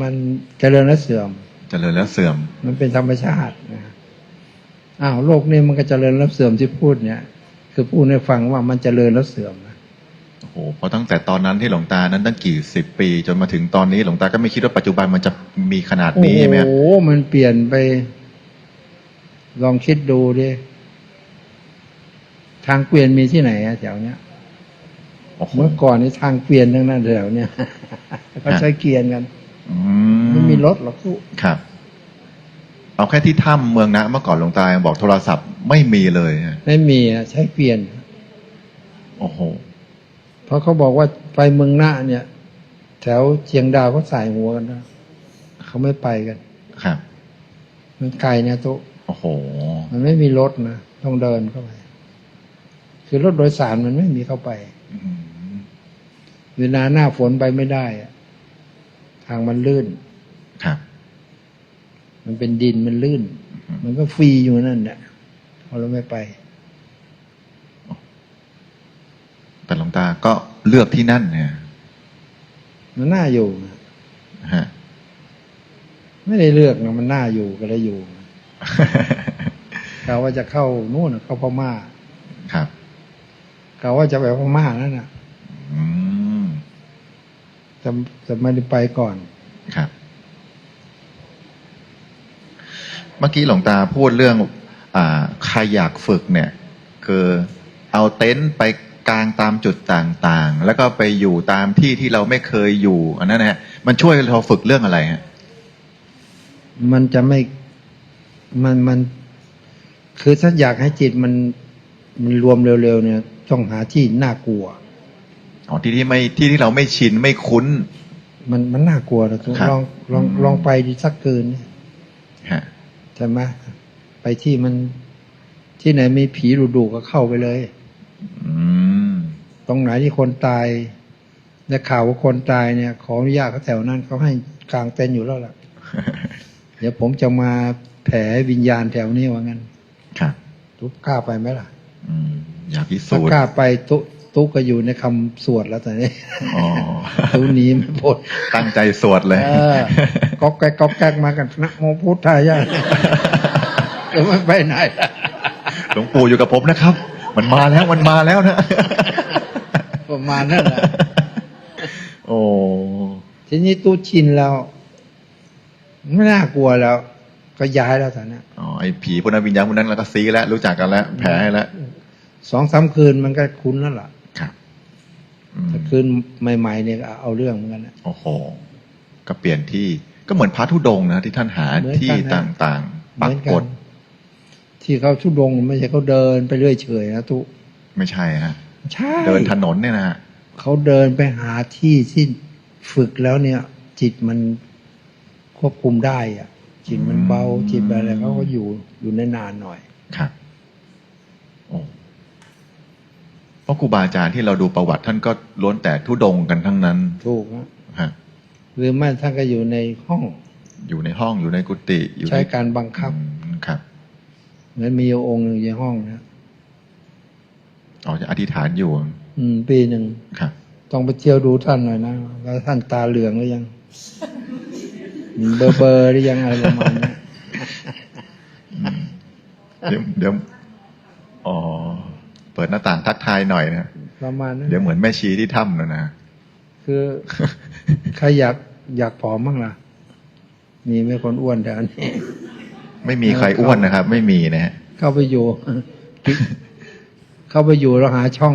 มันเจริญและเสื่อม เจริญแล้วเสื่อม มันเป็นธรรมชาตินะอ้าวโลกนี้มันก็เจริญและเสื่อมที่พูดเนี่ย คือพูดให้ฟังว่ามันเจริญและเสื่อมนะโอ้โหเพราะตั้งแต่ตอนนั้นที่หลวงตานั้นตั้งกี่สิบปี จนมาถึงตอนนี้หลวงตาก็ไม่คิดว่าปัจจุบันมันจะมีขนาดโอ้นี้ใช่ไหมครับโหมันเปลี่ยนไป ลองคิดดูดิทางเกวียนมีที่ไหนอะแถวเนี้ยโอ้โหเมื่อก่อนนี่ทางเกวียนทั้งนั้นแถวเนี้ยเขาใช้เกวียนกันอื ไม่มีรถหรอกทุกครับ เอาแค่ที่ถ้ำเมืองนะเมื่อก่อนหลวงตายังบอกโทรศัพท์ไม่มีเลยฮะไม่มีอะใช้เกวียน โอ้โหเพราะเขาบอกว่าไปเมืองหน้าเนี่ย แถวเชียงดาวเขาใส่หัวกันนะเขาไม่ไปกัน ครับ มันไกลเนี่ยตุ๊โอ้โห มันไม่มีรถนะต้องเดินเข้าไป คือรถโดยสารมันไม่มีเข้าไปอืมเวลาหน้าฝนไปไม่ได้อะ ทางมันลื่น ครับ มันเป็นดินมันลื่นอืมมันก็ฟรีอยู่นั่นแหละพอเราไม่ไป แต่หลวงตาก็เลือกที่นั่นเนี่ย มันน่าอยู่นะฮะไม่ได้เลือกนะมันน่าอยู่ก็เลยอยู่กะว่าจะเข้านู่นน่ะเข้าพม่า ครับกะว่าจะไปพม่านั่นน่ะอืม จะจะไม่ได้ไปก่อนครับ เมื่อกี้หลวงตาพูดเรื่อง อ่าใครอยากฝึกเนี่ย คือเอาเต็นท์ไปกลางตามจุดต่างๆ แล้วก็ไปอยู่ตามที่ที่เราไม่เคยอยู่ อันนั้นนะฮะ มันช่วยเราฝึกเรื่องอะไรฮะมันจะไม่มันมัน คือถ้าอยากให้จิตมันมันรวมเร็วๆเนี่ย ต้องหาที่น่ากลัว อ๋อที่ที่ไม่ที่ที่เราไม่ชินไม่คุ้น มันมันน่ากลัวนะทุกครับลองลองอืมลองไปดีสักคืนเนี่ยฮะใช่ไหมไปที่มันที่ไหนมีผีดุๆก็เข้าไปเลยอืมตรงไหนที่คนตายและข่าวว่าคนตายเนี่ย ขออนุญาตเขาแถวนั้นเขาให้กลางเต็นท์อยู่แล้วล่ะ เดี๋ยวผมจะมาแผ่ให้วิญญาณแถวนี้ว่างั้นครับทุกกล้าไปไหมล่ะอืมอยากพิถ้าสูจน์กล้าไปตุ ตุก็อยู่ในคำสวดแล้วแต่นี้อ๋อตุหนีไม่พ้นตั้งใจสวดเลยเออก๊อกแก๊กก๊อกแก๊กมากันนะโมพุทธายะเดี๋ยวไม่ไปไหนล่ะหลวงปู่อยู่กับผมนะครับ มันมาแล้วมันมาแล้วนะประมาณนั้นแหละโอ้ทีนี้ตู้ชินแล้วไม่น่ากลัวแล้ว ก็ย้ายแล้วตอนนี้อ๋อไอ้ผีพวกนั้นวิญญาณพวกนั้นเราก็ซีแล้วรู้จักกันแล้ว แผลให้แล้วสองสามคืนมันก็คุ้นแล้วล่ะ ครับอืมแต่คืนใหม่ๆเนี่ยก็เอาเรื่องเหมือนกันนะโอ้โห ก็เปลี่ยนที่ก็เหมือนพระธุดงค์นะที่ท่านหาเหมือนกันที่นะต่างๆ ปักเหมือนกกัดนที่เขาทุดงค์ไม่ใช่เขาเดินไปเรื่อยเฉยนะทุไม่ใช่ฮะใช่เดินถนนเนี่ยนะฮะเขาเดินไปหาที่ที่ฝึกแล้วเนี่ย จิตมันควบคุมได้อะจิตมันเบาจิตอะไรเขาก็อยู่อยู่ได้นานหน่อยครับโอ้ เพราะครูบาอาจารย์ที่เราดูประวัติท่านก็ล้วนแต่ทุดงค์กันทั้งนั้นถูกนะฮะหรือไม่ท่านก็อยู่ในห้อง อยู่ในห้องอยู่ในกุฏิอยู่ใช้ในการบังคับอืมครับเหมือนมีองค์หนึ่งในห้องนะอ๋อจะอธิษฐานอยู่ อืม ปีหนึ่งครับต้องไปเที่ยวดูท่านหน่อยนะแล้วท่านตาเหลืองหรือยัง เบอร์เบอร์หรือยังอะไรประมาณนี้เดี๋ยวเดี๋ยวอ๋อ เปิดหน้าต่างทักทายหน่อยนะประมาณนั้นเดี๋ยวเหมือนแม่ชีที่ถ้ำนะนะคือใครอยากอยากผอมบ้างล่ะ มีไหม่คนอ้วนแถวนี้ไม่มีใครอ้วนนะครับ ไม่มีนะฮะเข้าไปอยู่ เข้าไปอยู่แล้วหาช่อง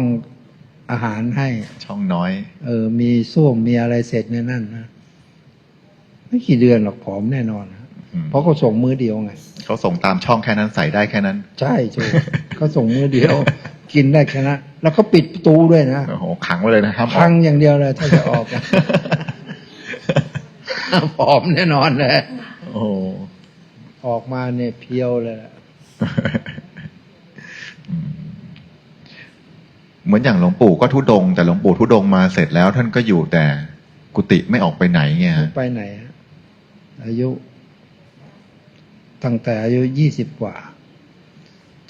อาหารให้ ช่องน้อย เออ มีส้วมมีอะไรเสร็จในนั่นนะไม่กี่เดือนหรอกผอมแน่นอนนะอืมเพราะเขาส่งมือเดียวไงเขาส่งตามช่องแค่นั้นใส่ได้แค่นั้น ใช่ถูกเขาส่งมือเดียว กินได้แค่นั้นแล้วก็ปิดประตูด้วยนะโอ้โหขังไว้เลยนะครับพังอย่างเดียวเลยถ้าจะออกอะผอมแน่นอนเลยโอ้โหออกมาเนี่ยเพียวเลยล่ะอืมเหมือนอย่างหลวงปู่ก็ทุดงค์แต่หลวงปู่ทุดงค์มาเสร็จแล้ว ท่านก็อยู่แต่กุฏิไม่ออกไปไหนไงฮะไปไหนฮะอายุ ตั้งแต่อายุยี่สิบกว่า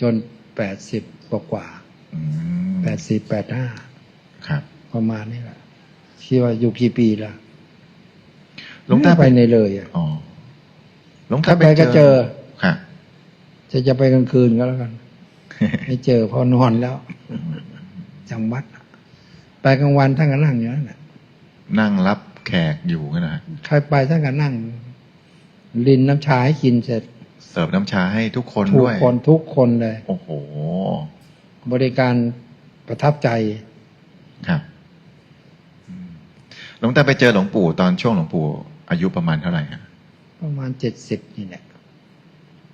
จนแปดสิบกว่ากว่าอืม แปดสิบแปดห้าครับ ประมาณนี้แหละคิดว่าอยู่กี่ปีละหลวงตาไปในเลยอะอ๋อหลวงตาถ้าไปก็เจอค่ะจะจะไปกลางคืนก็แล้วกันไม่เจอพอนอนแล้วจำวัดอะไปกลางวันท่านก็นั่งอยู่นั่นแหละนั่งรับแขกอยู่กันนะใครไปท่านก็นั่ง ลินน้ำชาให้กินเสร็จ เสิร์ฟน้ำชาให้ทุกคนทุกด้วยคนทุกคนเลย โอ้โห บริการประทับใจครับอืมหลวงตาไปเจอหลวงปู่ตอนช่วงหลวงปู่อายุประมาณเท่าไหร่ฮะประมาณเจ็ดสิบนี่แหละ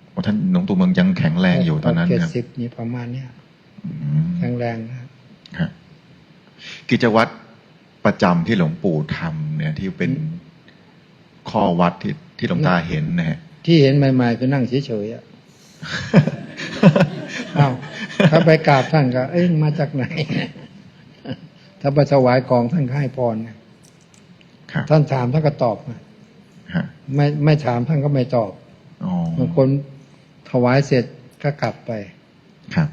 โอ้ท่านหลวงปู่เมืองยังแข็งแรงอยู่ตอนนั้นเจ็ดครับสิบนี่ประมาณเนี้ยอืมแข็งแรงนะครับกิจวัตรประจำที่หลวงปู่ทำเนี่ย ที่เป็นข้อวัดที่ที่หลวงตาเห็นนะฮะที่เห็นใหม่ๆคือนั่งเฉยๆอะอ้าว ถ้าไปกราบท่านก็ เอ้ยมาจากไหน ถ้าไปถวายกองท่านก็ให้พรไงครับท่านถามท่านก็ตอบไงฮะไม่ไม่ถามท่านก็ไม่ตอบอ๋อบางคนถวายเสร็จก็กลับไป ครับ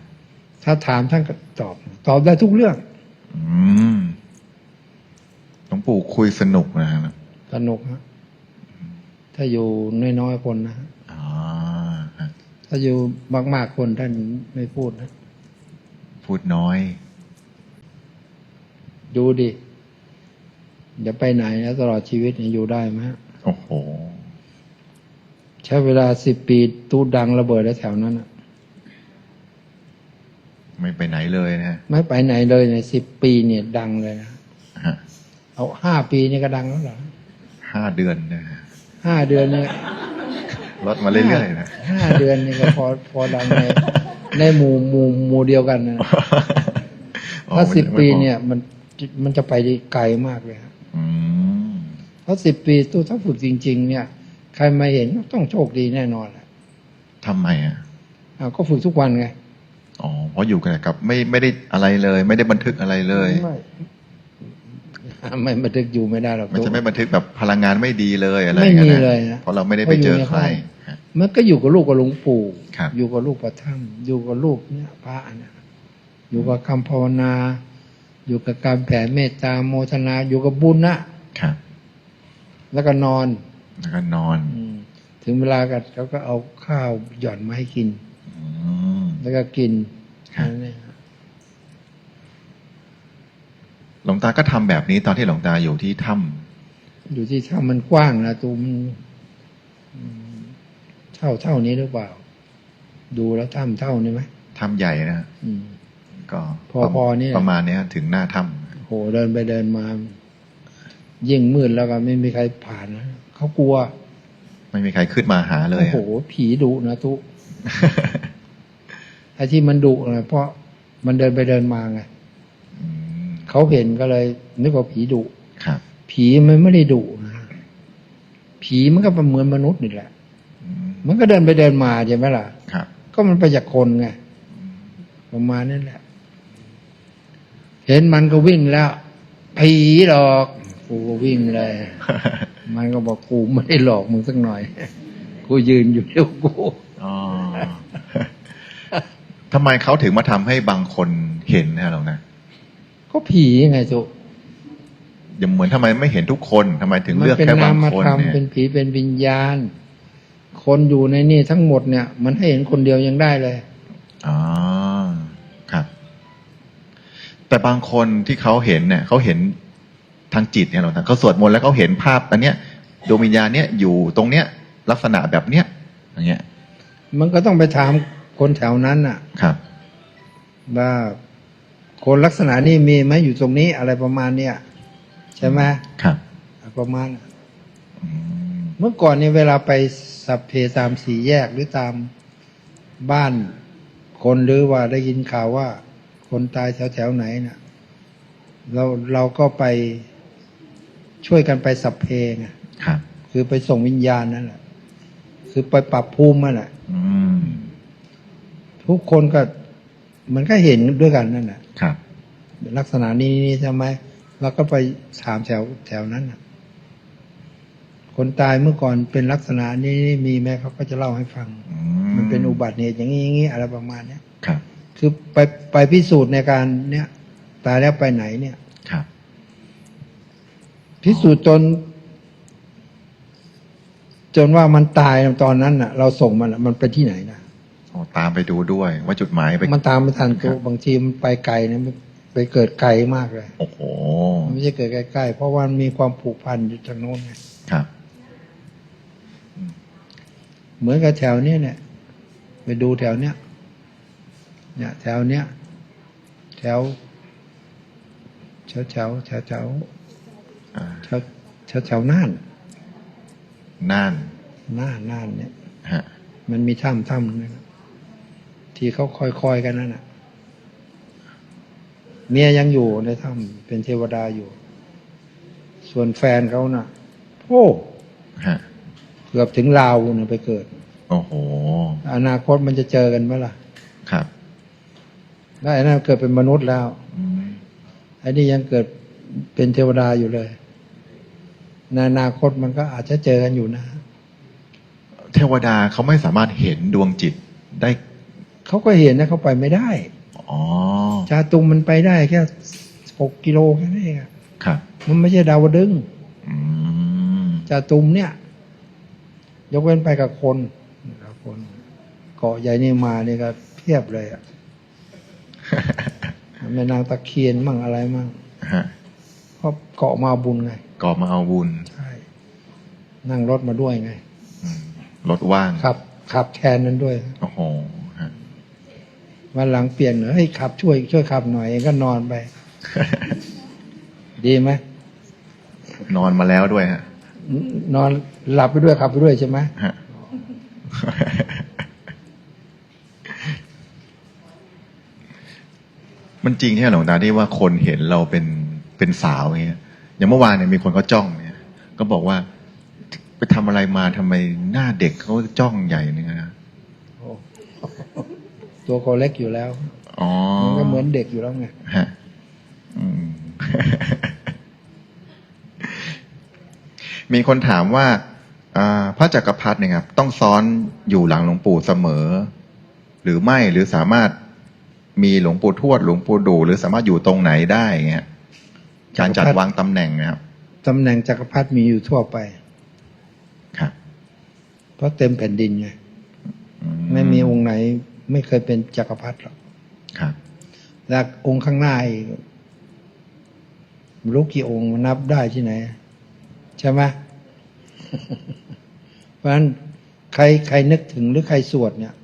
ถ้าถามท่านก็ตอบ ตอบได้ทุกเรื่อง อืมหลวงปู่คุยสนุกนะครับสนุกฮะถ้าอยู่น้อยๆคนนะฮะอ๋อฮะ ถ้าอยู่มาก ๆ คนท่านไม่พูดนะ พูดน้อย ดูดิเดี๋ยวไปไหนนะตลอดชีวิตเนี่ยอยู่ได้ไหมฮะโอ้โห ใช้เวลาสิบปีตู้ดังระเบิดแล้วแถวนั้นอะไม่ไปไหนเลยนะฮะไม่ไปไหนเลยในสิบปีเนี่ยดังเลยนะฮะเอาห้าปีนี่ก็ดังแล้วเหรอห้าเดือนนะฮะห้าเดือนเนี่ย ลดมาเรื่อยๆนะห้าเดือนนี่ก็พอพอดังในในหมู่หมู่หมู่เดียวกันนะอ๋อถ้ามันสิบยังไม่ปีพอเนี่ย มันมันจะไปได้ไกลมากเลยฮะอืมเพราะสิบปีตู้ถ้าฝึกจริง ๆ เนี่ย ใครมาเห็นก็ต้องโชคดีแน่นอนแหละทำไมอะอ้าวก็ฝึกทุกวันไงอ๋อเพราะอยู่กันกับ ไม่ไม่ได้อะไรเลย ไม่ได้บันทึกอะไรเลยไม่ไม่บันทึกอยู่ไม่ได้หรอกมันจะไม่บันทึกแบบพลังงานไม่ดีเลยอะไรไม่อย่างมีนั้นนะเลยนะเพราะเราไม่ได้ไปเจอใครฮะ มันก็อยู่กับลูกกับหลวงปู่ครับอยู่กับลูกประถ้ำอยู่กับลูกเนี่ยพระเนี่ยอยู่กับคำภาวนา อยู่กับการแผ่เมตตาโมทนาอยู่กับบุญนะครับแล้วก็นอน แล้วก็นอนอืมถึงเวลาก็เขาก็เอาข้าวหย่อนมาให้กินอืมแล้วก็กินครับนั่นเองครับหลวงตาก็ทำแบบนี้ตอนที่หลวงตาอยู่ที่ถ้อยู่ที่ถ้ามันกว้างนะตูมันอืมเท่าเท่านี้หรือเปล่า ดูแล้วถ้ำเท่านี้ไหมำถ้ำใหญ่นะฮะอืมก็พอพอนี่แหละประมาณเนี้ยถึงหน้าถ้โหเดินไปเดินมา ยิ่งมืดแล้วก็ไม่มีใครผ่านนะเขากลัวำไม่มีใครขึ้นมาหาเลยโอ้โหอะผีดุนะทุกไอ้ที่มันดุนะเพราะมันเดินไปเดินมาไงอืมเขาเห็นก็เลย นึกว่าผีดุครับ ผีมันไม่ได้ดุนะผีมันก็เป็นเหมือนมนุษย์นี่แหละอื มมันก็เดินไปเดินมาใช่ไหมล่ะครับ ก็มันไปจากคนไงประมาณนั้นแหละ เห็นมันก็วิ่งแล้ว ผีหลอก กูก็วิ่งเลย มันก็บอกกูไม่ได้หลอกมึงสักหน่อย กูยืนอยู่เดียวกูอ๋อทำไมเขาถึงมาทำให้บางคนเห็นนะหรอกนะก็ผีไงจุอย่างเหมือนทำไมไม่เห็นทุกคนทำไมถึงมัเลือกเป็นแค่นาบางมคนธรรมเนี่ยเป็นผีเป็นวิญญาณ คนอยู่ในนี่ทั้งหมดเนี่ย มันให้เห็นคนเดียวยังได้เลยอ๋อครับ แต่บางคนที่เขาเห็นเนี่ยเขาเห็นทางจิตเนี่ยหรอกนะเขาสวดมนต์แล้วเขาเห็นภาพอันเนี้ยดวงวิญญาณเนี่ยอยู่ตรงเนี้ย ลักษณะแบบเนี้ยอย่างเงี้ย มันก็ต้องไปถามคนแถวนั้นน่ะ ครับว่าคนลักษณะนี้มีไหมอยู่ตรงนี้อะไรประมาณเนี้ยใช่ไหมครับ ประมาณน่ะอืมเมื่อก่อนเนี่ยเวลาไป สัพเพตามสี่แยกหรือตามบ้านคนหรือว่าได้ยินข่าวว่า คนตายแถวแถวๆไหนน่ะเราเราก็ไปช่วยกันไปสัพเพไงครับ คือไปส่งวิญญาณนั่นแหละคือไปปรับภูมิมันแหละอืมทุกคนก็มันก็เห็นด้วยกันนั่นแหละครับ ลักษณะนี้นี่ใช่ไหมเราก็ไปถามแถวแถวนั้นน่ะ คนตายเมื่อก่อนเป็นลักษณะนี้นี่มีไหมเขาก็จะเล่าให้ฟังอืมันเป็นอุบัติเหตุอย่างนี้อย่างนี้อะไรประมาณเนี้ยครับ คือไปไปพิสูจน์ในการเนี้ยตายแล้วไปไหนเนี่ยครับพิสูจน์จน จนว่ามันตายตอนนั้นน่ะ เราส่งมันน่ะมันไปที่ไหนนะโอ้ตามไปดูด้วย ว่าจุดหมายไปมันตามไม่ทันตัวครับบางทีมันไปไกลนะมันไปเกิดไกลมากเลย โอ้โหมันไม่ใช่เกิดใกล้ๆเพราะว่ามันมีความผูกพันอยู่ทางโน้นไง ครับ เหมือนกับแถวเนี้ยเนี่ย ไปดูแถวเนี้ยเนี่ยแถวเนี้ยแถวแถวแถวแถวแถวอ่าแถวแถวแถวน่านน่านน่านน่านเนี่ยฮะมันมีถ้ำถ้ำนึงนะที่เขาคอยๆกันนั่นน่ะ เมียยังอยู่ในถ้ำเป็นเทวดาอยู่ ส่วนแฟนเขาน่ะ โอ้ฮะ เกือบถึงลาวน่ะไปเกิด โอ้โห อนาคตมันจะเจอกันไหมล่ะครับได้วไอ้นั่นเกิดเป็นมนุษย์แล้วอืมไอ้นี่ยังเกิดเป็นเทวดาอยู่เลยในอนาคตมันก็อาจจะเจอกันอยู่นะ เทวดาเขาไม่สามารถเห็นดวงจิตได้ เขาก็เห็นนะเขาไปไม่ได้ อ๋อจาตุมมันไปได้แค่หกกิโลแค่นั้นเองอะครับ มันไม่ใช่ดาวดึงส์อืม จาตุมเนี่ย ยกเว้นไปกับคนกับคน เกาะใหญ่นี่มานี่ก็เพียบเลยอะแม่นางตะเคียนมั่งอะไรมั่งฮะเพราะเกาะมาบุญไงก่อมาเอาบุญใช่นั่งรถมาด้วยไงอืมรถว่างขับขับแทนนั้นด้วยโอ้โหฮะวันหลังเปลี่ยนเหรอให้ยขับช่วย ช่วยขับหน่อยเองก็นอนไป ดีไหมนอนมาแล้วด้วยฮะ นอนหลับไปด้วยขับไปด้วยใช่ไหมฮะมันจริงใช่ไหมหลวงตาที่ว่าคนเห็นเราเป็นเป็นสาวอย่างเงี้ย อย่างเมื่อวานเนี่ยมีคนเขาจ้องเนี่ย ก็บอกว่าไปทำอะไรมาทำไมหน้าเด็กเขาจ้องใหญ่เนี่ยนะโอ้ตัวเขาเล็กอยู่แล้วอ๋อมันก็เหมือนเด็กอยู่แล้วไงฮะอืม มีคนถามว่าอ่าพระจักรพรรดิเนี่ยครับต้องซ้อนอยู่หลังหลวงปู่เสมอ หรือไม่หรือสามารถมีหลวงปู่ทวดหลวงปู่ดู หรือสามารถอยู่ตรงไหนได้เงี้ยการจัดวางตำแหน่งนะครับตำแหน่งจักรพรรดิมีอยู่ทั่วไปครับเพราะเต็มแผ่นดินไงอืไม่มีองค์ไหน ไม่เคยเป็นจักรพรรดิหรอกครับและองค์ข้างหน้าอีกไม่รู้กี่องค์มันนับได้ที่ไหน ใช่ไหมเพราะฉะนั้นใครใครนึกถึงหรือใครสวดเนี่ย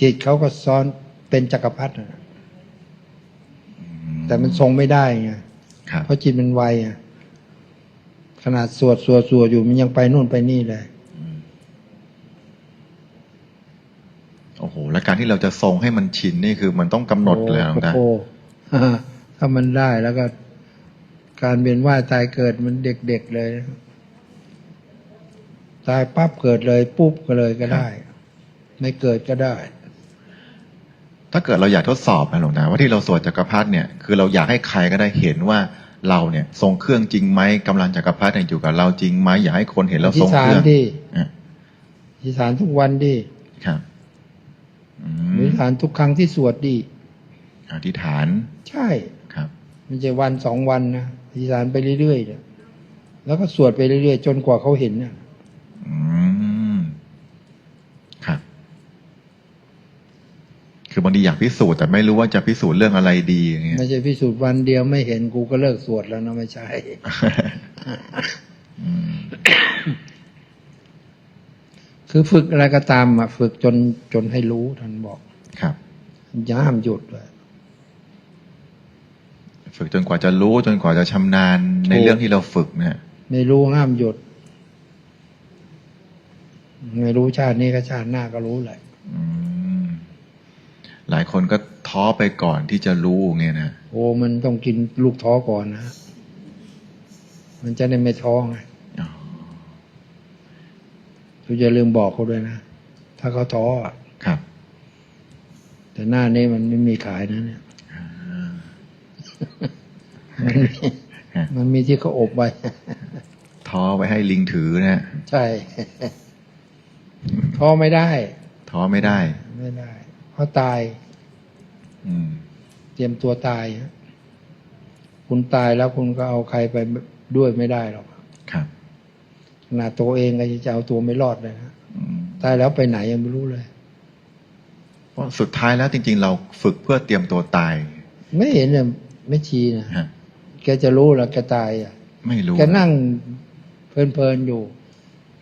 จิตเขาก็ซ้อนเป็นจักรพรรดินะแต่มันทรงไม่ได้ไงครับเพราะจิตมันไวไงขนาดสวดสวดสวดอยู่มันยังไปนู่นไปนี่เลยโอ้โห แล้วการที่เราจะทรงให้มันชินนี่คือมันต้องกำหนดเลยหลวงตาโอ้โหถ้ามันได้แล้วก็ การเวียนว่ายตายเกิดมันเด็กๆเลย ตายปั๊บเกิดเลยปุ๊บก็เลยก็ได้ ไม่เกิดก็ได้ ถ้าเกิดเราอยากทดสอบนะหลวงตาว่าที่เราสวดจักรพรรดิเนี่ยคือเราอยากให้ใครก็ได้เห็นว่าเราเนี่ยทรงเครื่องจริงไหมกำลังจักรพรรดิเนี่ยอยู่กับเราจริงไหมอยากให้คนเห็นเราที่ทรงฐาเคนรื่องดิอะที่ฐานทุกวันดิครับอืมอธิษฐานทุกครั้งที่สวดดิอธิษฐาน ใช่ครับ ไม่ใช่วันสองวันนะอ ธิษฐานไปเรื่อยๆเนี่ยแล้วก็สวดไปเรื่อยๆจนกว่าเขาเห็นเนี่ยอืมครับ คือบางทีอยากพิสูจน์แต่ไม่รู้ว่าจะพิสูจน์เรื่องอะไรดีอย่างเงี้ยไม่ใช่พิสูจน์วันเดียวไม่เห็นกูก็เลิกสวดแล้วนะไม่ใช่อืมคือฝึกอะไรก็ตามอะฝึกจนจนให้รู้ท่านบอก ครับอย่าห้ามหยุดเลย ฝึกจนกว่าจะรู้จนกว่าจะชำนาญในถูกเรื่องที่เราฝึกเนี่ยไม่รู้ห้ามหยุด ไม่รู้ชาตินี้ก็ชาติหน้าก็รู้แหละอืมหลายคนก็ท้อไปก่อนที่จะรู้เงี้ยนะโอ้มันต้องกินลูกท้อก่อนนะมันจะได้ไม่ท้อไงอ๋อทุอย่าลืมบอกเขาด้วยนะ ถ้าเขาท้ออะครับ แต่หน้านี้มันไม่มีขายนะเนี่ยอ่า มันมีฮะมันมีที่เขาอบไว้ท้อไว้ให้ลิงถือนะใช่ท้อไม่ได้ท้อไม่ได้ ไม่ได้เพราะตาย อืม เตรียมตัวตายฮะคุณตายแล้วคุณก็เอาใครไปด้วยไม่ได้หรอกครับขนาดตัวเองก็ยังจะเอาตัวไม่รอดเลยนะอืมตายแล้วไปไหนยังไม่รู้เลยเพราะสุดท้ายแล้วจริง ๆ เราฝึกเพื่อเตรียมตัวตาย ไม่เห็นเนี่ย ไม่ชีนะฮะแกจะรู้เหรอแกตายอะ ไม่รู้แกนั่งเพลินๆอยู่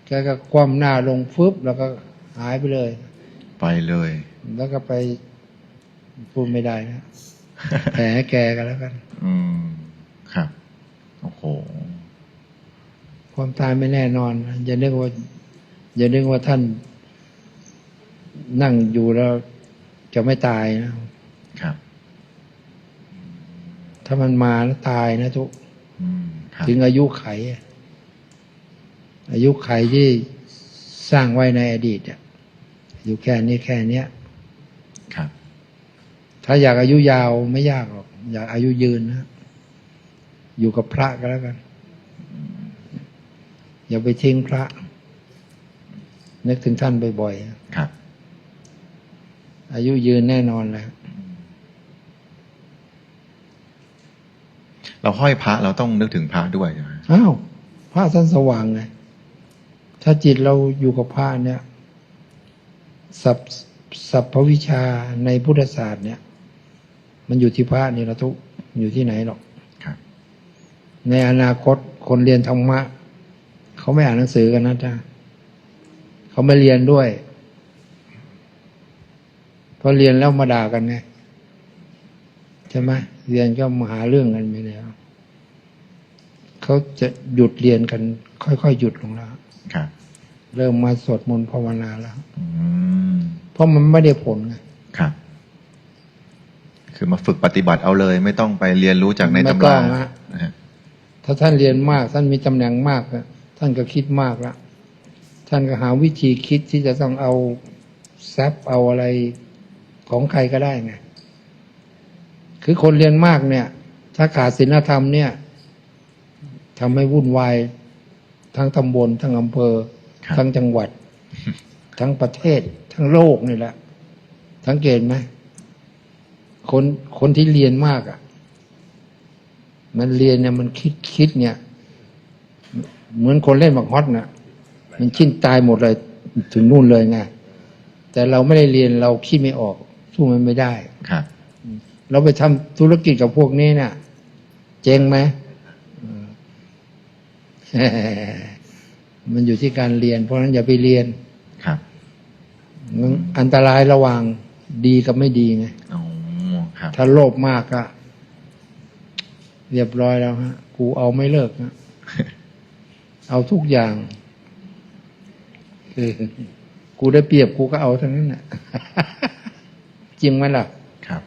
แกก็คว่ำหน้าลงฟึบแล้วก็หายไปเลย ไปเลย แล้วก็ไปพูดไม่ได้นะแผลแกกันแล้วกัน อืม ครับ โอ้โห ความตายไม่แน่นอนนะอย่านึกว่า อย่านึกว่าท่าน นั่งอยู่แล้วจะไม่ตายนะครับ ถ้ามันมาแล้วตายนะทุกอืมครับถึงอายุไขอะอายุไขที่สร้างไว้ในอดีตอะอายุแค่นี้แค่เนี้ยครับ ถ้าอยากอายุยาวไม่ยากหรอก อยากอายุยืนนะอยู่กับพระก็แล้วกัน อย่าไปทิ้งพระ นึกถึงท่านบ่อยๆครับ อายุยืนแน่นอนแหละ เราห้อยพระเราต้องนึกถึงพระด้วยใช่ไหมอ้าวพระท่านสว่างไงถ้าจิตเราอยู่กับพระเนี่ยสัพสัพพวิชาในพุทธศาสตร์เนี่ย มันอยู่ที่พระนี่ละทุกอยู่ที่ไหนหรอกครับในอนาคตคนเรียนธรรมะเขาไม่อ่านหนังสือกันนะจ๊ะเขาไม่เรียนด้วยเพราะเรียนแล้วมาด่ากันไงใช่ไหมเรียนก็มาหาเรื่องกันไปแล้วเขาจะหยุดเรียนกัน ค่อยๆหยุดลงแล้วครับ เริ่มมาสวดมนต์ภาวนาแล้วอืมเพราะมันไม่ได้ผลไงครับ คือมาฝึกปฏิบัติเอาเลย ไม่ต้องไปเรียนรู้จากในไม่ตำต้ราองฮะนะฮะถ้าท่านเรียนมาก ท่านมีตำแหน่งมากอะท่านก็คิดมากละท่านก็หาวิธีคิดที่จะต้องเอาแซปเอาอะไรของใครก็ได้ไง คือคนเรียนมากเนี่ย ถ้าขาดศีลธรรมเนี่ยทำให้วุ่นวายทั้งตำบลทั้งอำเภอครับทั้งจังหวัด ทั้งประเทศ ทั้งโลกนี่แหละสังเกตไหมคนคนที่เรียนมากอะ มันเรียนเนี่ยมันคิดคิดเนี่ย เหมือนคนเล่นบักฮอตน่ะมันชิ้นตายหมดเลยถึงนู่นเลยไงแต่เราไม่ได้เรียนเราคิดไม่ออก สู้มันไม่ได้ครับ เราไปทำธุรกิจกับพวกนี้เนี่ยเจ๊งไหมอืมมันอยู่ที่การเรียน เพราะฉะนั้นอย่าไปเรียนครับมันอันตรายระหว่างดีกับไม่ดีไงอ๋อครับถ้าโลภมากก็เรียบร้อยแล้วฮะ กูเอาไม่เลิกฮะเอาทุกอย่างคือกูได้เปรียบกูก็เอาทั้งนั้นแหละจริงไหมล่ะ ครับ